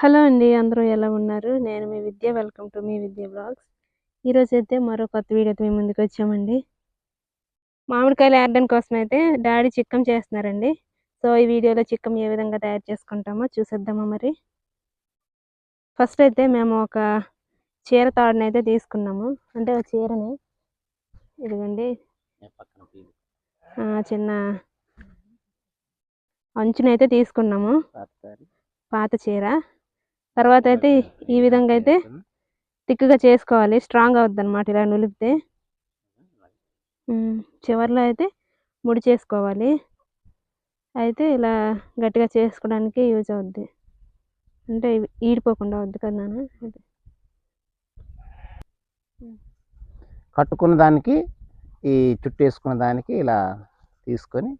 Hello అండి అందరూ ఎలా ఉన్నారు? నేను మీ విద్య వెల్కమ్ టు మీ విద్య బ్లాగ్స్. ఈరోజు అయితే మరో కొత్త వీడియోతో మీ ముందుకు వచ్చామండి. మామిడికాయలు ఏరడం కోసం అయితే డాడీ చిక్కం చేస్తున్నారండి. సో ఈ వీడియోలో చిక్కం ఏ విధంగా తయారు చేసుకుంటామో చూసేద్దామా మరి. ఫస్ట్ అయితే మేము ఒక చీర తాడుని అయితే తీసుకున్నాము. అంటే ఒక చీరని. ఇదిగోండి. చిన్న అంచునైతే తీసుకున్నాము. పాత చీర. తర్వాత అయితే ఈ విధంగా అయితే తిక్కుగా చేసుకోవాలి. స్ట్రాంగ్ అవుద్ది అనమాట ఇలా నులిపితే. ఉమ్, చివర్లో అయితే ముడి చేసుకోవాలి. అయితే ఇలా గట్టిగా చేసుకోవడానికి యూజ్ అవుద్ది. అంటే ఈడిపోకుండా అవుద్ది కదా నాన్న. అది. కట్టుకున్న దానికి ఈ చుట్టూ వేసుకున్న దానికి ఇలా తీసుకొని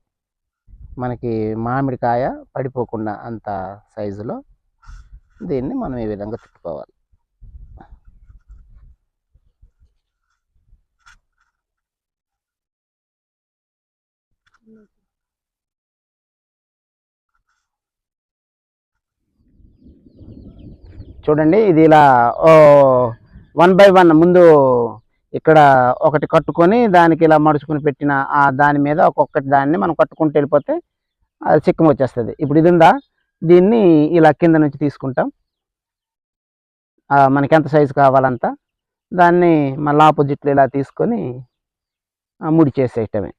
మనకి మామిడికాయ పడిపోకుండా అంత సైజులో దీన్ని మనం ఈ విధంగా చుట్టుకోవాలి చూడండి ఇది ఇలా వన్ బై వన్ ముందు ఇక్కడ ఒకటి కట్టుకొని దానికి ఇలా మడుచుకుని పెట్టిన ఆ దాని మీద ఒక్కొక్కటి దాన్ని మనం కట్టుకుంటూ వెళ్ళిపోతే అది చిక్కం వచ్చేస్తుంది. ఇప్పుడు ఇది ఉందా? దీన్ని ఇలా కింద నుంచి తీసుకుంటాం. మనకి ఎంత సైజు కావాలంత దాన్ని మళ్ళీ ఆపోజిట్లో ఇలా తీసుకొని ముడి చేసేయటమే.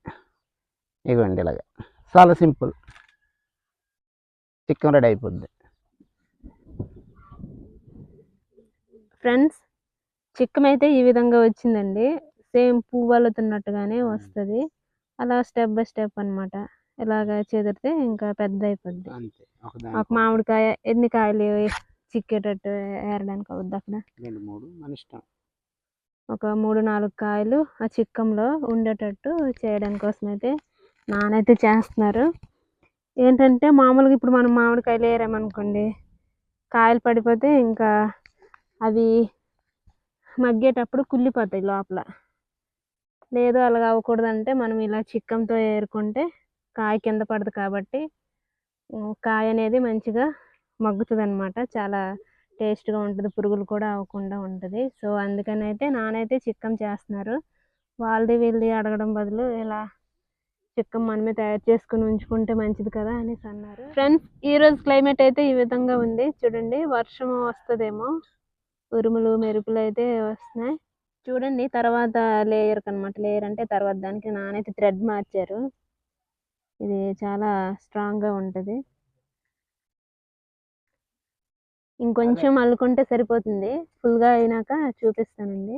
ఇవ్వండి ఇలాగ. చాలా సింపుల్. చిక్కం రెడీ అయిపోద్ది. ఫ్రెండ్స్ చిక్కం అయితే ఈ విధంగా వచ్చిందండి. సేమ్ పువ్వులుతున్నట్టుగానే వస్తుంది. అలా స్టెప్ బై స్టెప్ అన్నమాట. ఇలాగ చెదిరితే ఇంకా పెద్ద అయిపోద్ది అంతే ఒక మామిడికాయ ఎన్ని కాయలు చిక్కేటట్టు ఏరడానికి అవుద్ది అక్కడ? రెండు మూడు మన ఇష్టం. ఒక మూడు నాలుగు కాయలు ఆ చిక్కంలో ఉండేటట్టు చేయడం కోసం అయితే నానైతే చేస్తున్నారు. ఏంటంటే మామూలుగా ఇప్పుడు మనం మామిడికాయలు ఏరామనుకోండి కాయలు పడిపోతే ఇంకా అవి మగ్గేటప్పుడు కుళ్ళిపోతాయి లోపల. లేదు అలాగ అవ్వకూడదంటే మనం ఇలా చిక్కంతో ఏరుకుంటే కాయ కింద పడదు కాబట్టి కాయ అనేది మంచిగా మగ్గుతుంది అనమాట చాలా టేస్ట్గా ఉంటుంది పురుగులు కూడా అవ్వకుండా ఉంటుంది. సో అందుకని అయితే నానైతే చిక్కం చేస్తున్నారు. వాళ్ళది వీళ్ళది అడగడం బదులు ఇలా చిక్కం మనమే తయారు చేసుకుని ఉంచుకుంటే మంచిది కదా అనేసి అన్నారు. ఫ్రెండ్స్ ఈ రోజు క్లైమేట్ అయితే ఈ విధంగా ఉంది. చూడండి వర్షం వస్తుందేమో. ఉరుములు మెరుపులు అయితే వస్తున్నాయి. చూడండి తర్వాత లేయర్ అనమాట లేయర్ అంటే తర్వాత దానికి నానైతే థ్రెడ్ మార్చారు. చాలా స్ట్రాంగ్గా ఉంటది ఇంకొంచెం అల్లుకుంటే సరిపోతుంది. ఫుల్గా అయినాక చూపిస్తానండి.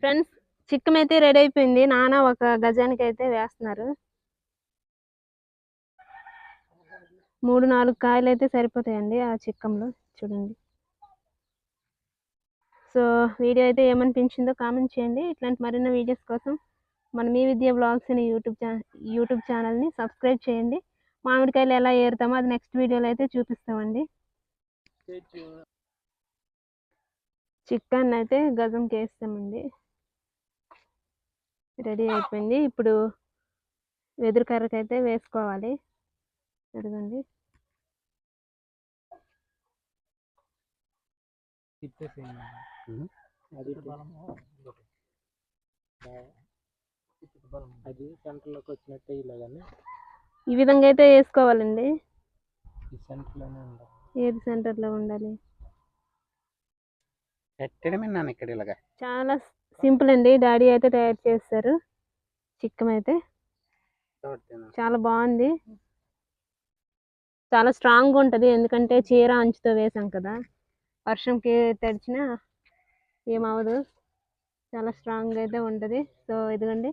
ఫ్రెండ్స్ చిక్కం అయితే రెడీ అయిపోయింది నాన్న ఒక గజానికి అయితే వేస్తున్నారు. మూడు నాలుగు కాయలు అయితే సరిపోతాయండి ఆ చిక్కంలో. చూడండి. సో వీడియో అయితే ఏమనిపించిందో కామెంట్ చేయండి. ఇట్లాంటి మరిన్ని వీడియోస్ కోసం మన మీ విద్య బ్లాగ్స్ అనే యూట్యూబ్ ఛానల్ యూట్యూబ్ ఛానల్ని సబ్స్క్రైబ్ చేయండి. మామిడికాయలు ఎలా ఏరుతామో అది నెక్స్ట్ వీడియోలో అయితే చూపిస్తామండి. చికెన్ అయితే గజంకి వేస్తామండి రెడీ అయిపోయింది. ఇప్పుడు వెదురు కర్రకైతే వేసుకోవాలి. అడగండి అది సెంటర్లోకి వచ్చినట్టే ఇలాగని. ఈ విధంగా అయితే వేసుకోవాలండి? ఈ సెంటర్లోనే ఉండాలి. ఏది సెంటర్లో ఉండాలి? పెట్టడమే నాన్న ఇక్కడ ఇలాగ. చాలా సింపుల్ అండి. డాడీ అయితే తయారు చేస్తారు. చిక్కం అయితే. చాలా బాగుంది. చాలా స్ట్రాంగ్ ఉంటుంది. ఎందుకంటే చీర అంచుతో వేసాం కదా. వర్షంకి తడిచినా ఏమవదు చాలా స్ట్రాంగ్ అయితే ఉంటుంది. సో ఇదిగోండి.